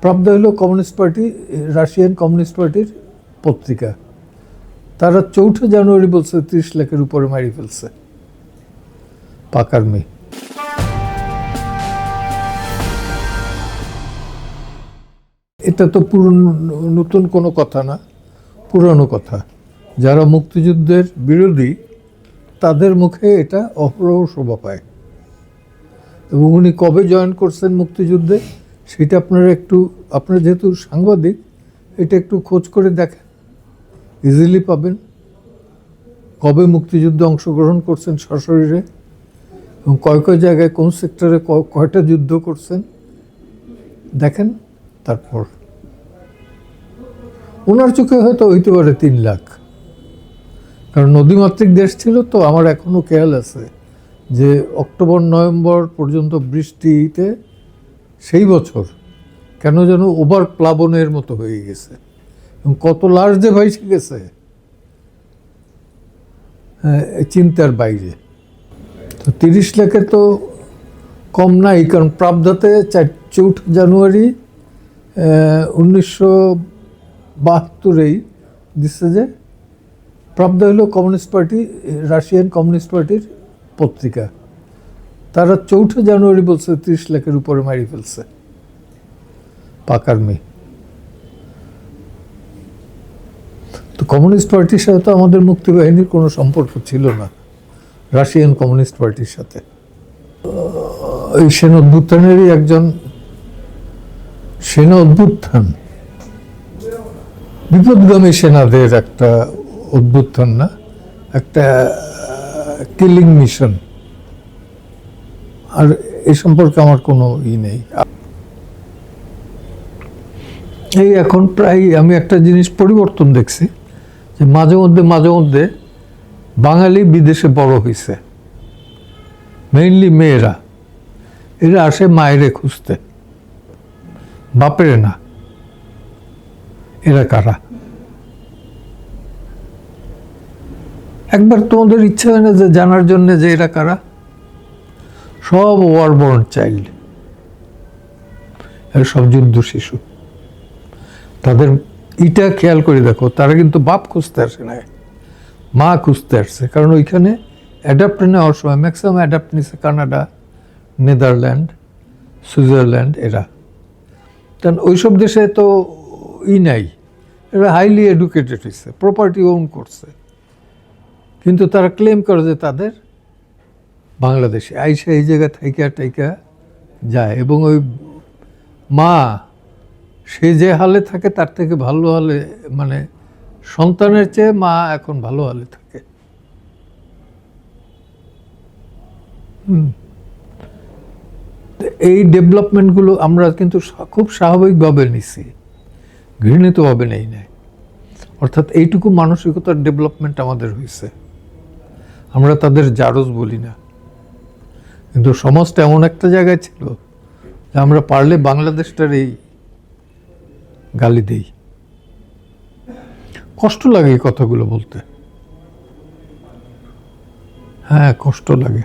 প্রাবদা হলো communist party, Russian communist পার্টির পত্রিকা। তারা চৌঠা জানুয়ারি বলছে, ত্রিশ লাখের উপরে মারি ফেলছে। পাকার এটা তো নতুন কোনো কথা না, পুরনো কথা। যারা মুক্তিযুদ্ধের বিরোধী, তাদের মুখে এটা অহরহ শোভা পায়। এবং উনি কবে জয়েন করছেন মুক্তিযুদ্ধে? সেটা আপনারা একটু, আপনারা যেহেতু সাংবাদিক, এটা একটু খোঁজ করে দেখেন। ইজিলি পাবেন। কবে মুক্তিযুদ্ধে অংশগ্রহণ করছেন সশরীরে? এবং কয় কয় জায়গায় কোন সেক্টরে কয়টা যুদ্ধ করছেন? দেখেন, তারপর। ওনার চোখে হয়তো হইতে পারে তিন লাখ। কারণ নদীমাতৃক দেশ ছিল তো, আমার এখনও খেয়াল আছে যে অক্টোবর, নভেম্বর পর্যন্ত বৃষ্টিতে সেই বছর কেন যেন ওভার প্লাবনের মতো হয়ে গেছে। এবং কত লাশ যে ভাইসে গেছে হ্যাঁ, চিন্তার বাইরে। তো তিরিশ লাখে তো কম নাই কারণ প্রাবধাতে চার চৌঠা জানুয়ারি উনিশশো বাহাত্তরেই দিচ্ছে যে প্রাবদা হলো কমিউনিস্ট পার্টি রাশিয়ান কমিউনিস্ট পার্টির পত্রিকা। তারা চৌঠা জানুয়ারি বলছে, ত্রিশ লাখের উপরে মারি ফেলছে। পাকার মেয়ে। তো কমিউনিস্ট পার্টির সাথে তো আমাদের মুক্তিবাহিনীর কোনো সম্পর্ক ছিল না, রাশিয়ান কমিউনিস্ট পার্টির সাথে। এই সেনা অভ্যুত্থানেরই একজন সেনা অভ্যুত্থান। বিপদগামী সেনাদের একটা অভ্যুত্থান না, একটা কিলিং মিশন আর এ সম্পর্কে আমার কোনো ই নেই। এই এখন প্রায় আমি একটা জিনিস পরিবর্তন দেখছি, যে মাঝে মধ্যে মাঝে মধ্যে বাঙালি বিদেশে বড় হয়েছে মেইনলি মেয়েরা। এরা আসে মায়েরে খুঁজতে। বাপেরে না। এরা কারা? একবার তোমাদের ইচ্ছা হয় না যে জানার জন্য যে এরা কারা? সব ওয়ারবর্ন চাইল্ড। এরা সব যুদ্ধ শিশু। তাদের ইটা খেয়াল করে দেখো, তারা কিন্তু বাপ খুঁজতে আসে না। মা খুঁজতে আসছে কারণ ওইখানে অ্যাডাপ্ট নেওয়ার সময়, ম্যাক্সিমাম অ্যাডাপ্ট নিছে কানাডা, নেদারল্যান্ড, সুইজারল্যান্ড, এরা। কারণ ওইসব দেশে তো ই নাই। এরা হাইলি এডুকেটেড হয়েছে প্রপার্টি ওন করছে। কিন্তু তারা ক্লেম করে যে তাদের বাংলাদেশে। আইসা এই জায়গায় থাইকা টাইকা যায় এবং ওই মা, সে যে হালে থাকে তার থেকে ভালো হালে মানে সন্তানের চেয়ে মা এখন ভালো হালে থাকে। এই ডেভেলপমেন্টগুলো আমরা কিন্তু খুব স্বাভাবিকভাবে নিছি। ঘৃণিতভাবে নেই নাই। অর্থাৎ এইটুকু মানসিকতার ডেভেলপমেন্ট আমাদের হয়েছে আমরা তাদের জারজ বলি না। কিন্তু সমাজটা এমন একটা জায়গায় ছিল যে আমরা পারলে বাংলাদেশটার এই গালি দেই। কষ্ট লাগে এই কথাগুলো বলতে। হ্যাঁ কষ্ট লাগে।